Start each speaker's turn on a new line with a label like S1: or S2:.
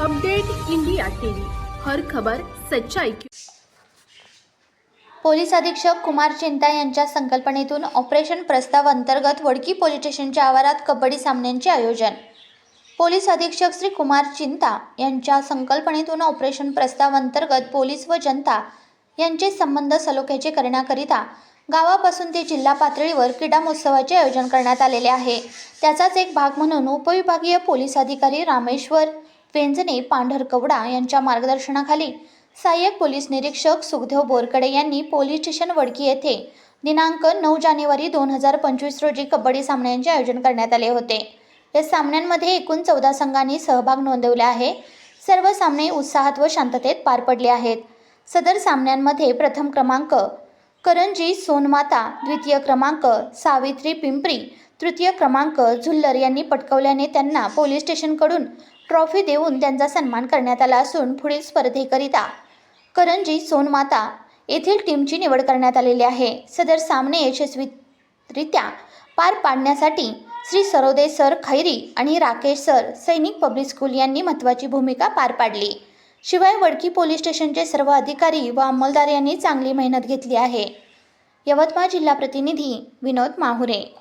S1: Update India TV. हर खबर सच्चाई की
S2: पोलीस अधीक्षक कुमार चिंता यांच्या संकल्पनेतून ऑपरेशन प्रस्ताव अंतर्गत वडकी पोलीस स्टेशनच्या आवारात कबड्डी सामन्यांचे आयोजन. पोलीस अधीक्षक श्री कुमार चिंता यांच्या संकल्पनेतून ऑपरेशन प्रस्ताव अंतर्गत पोलीस व जनता यांचे संबंध सलोख्याचे करण्याकरिता गावापासून ते जिल्हा पातळीवर क्रीडा महोत्सवाचे आयोजन करण्यात आलेले आहे. त्याचाच एक भाग म्हणून उपविभागीय पोलीस अधिकारी रामेश्वर वेंजने पांढरकवडा यांच्या मार्गदर्शनाखाली सहाय्यक पोलीस निरीक्षक सुखदेव बोरकडे यांनी पोलीस स्टेशन वडकी येथे दिनांक नऊ जानेवारी दोन हजार पंचवीस रोजी कबड्डी सामन्यांचे आयोजन करण्यात आले होते. या सामन्यांमध्ये एकूण चौदा संघांनी सहभाग नोंदवला आहे. सर्व सामने उत्साहात व शांततेत पार पडले आहेत. सदर सामन्यांमध्ये प्रथम क्रमांक करंजी सोनमाता द्वितीय क्रमांक सावित्री पिंपरी तृतीय क्रमांक झुल्लर यांनी पटकवल्याने त्यांना पोलीस स्टेशनकडून ट्रॉफी देऊन त्यांचा सन्मान करण्यात आला असून पुढील स्पर्धेकरिता करंजी सोनमाता येथील टीमची निवड करण्यात आलेली आहे. सदर सामने यशस्वीरित्या पार पाडण्यासाठी श्री सरोदे सर खैरी आणि Rakesh sir Sainik public school यांनी महत्त्वाची भूमिका पार पाडली. शिवाय वडकी पोलीस स्टेशनचे सर्व अधिकारी व अंमलदार यांनी चांगली मेहनत घेतली आहे. यवतमाळ जिल्हा प्रतिनिधी विनोद माहुरे.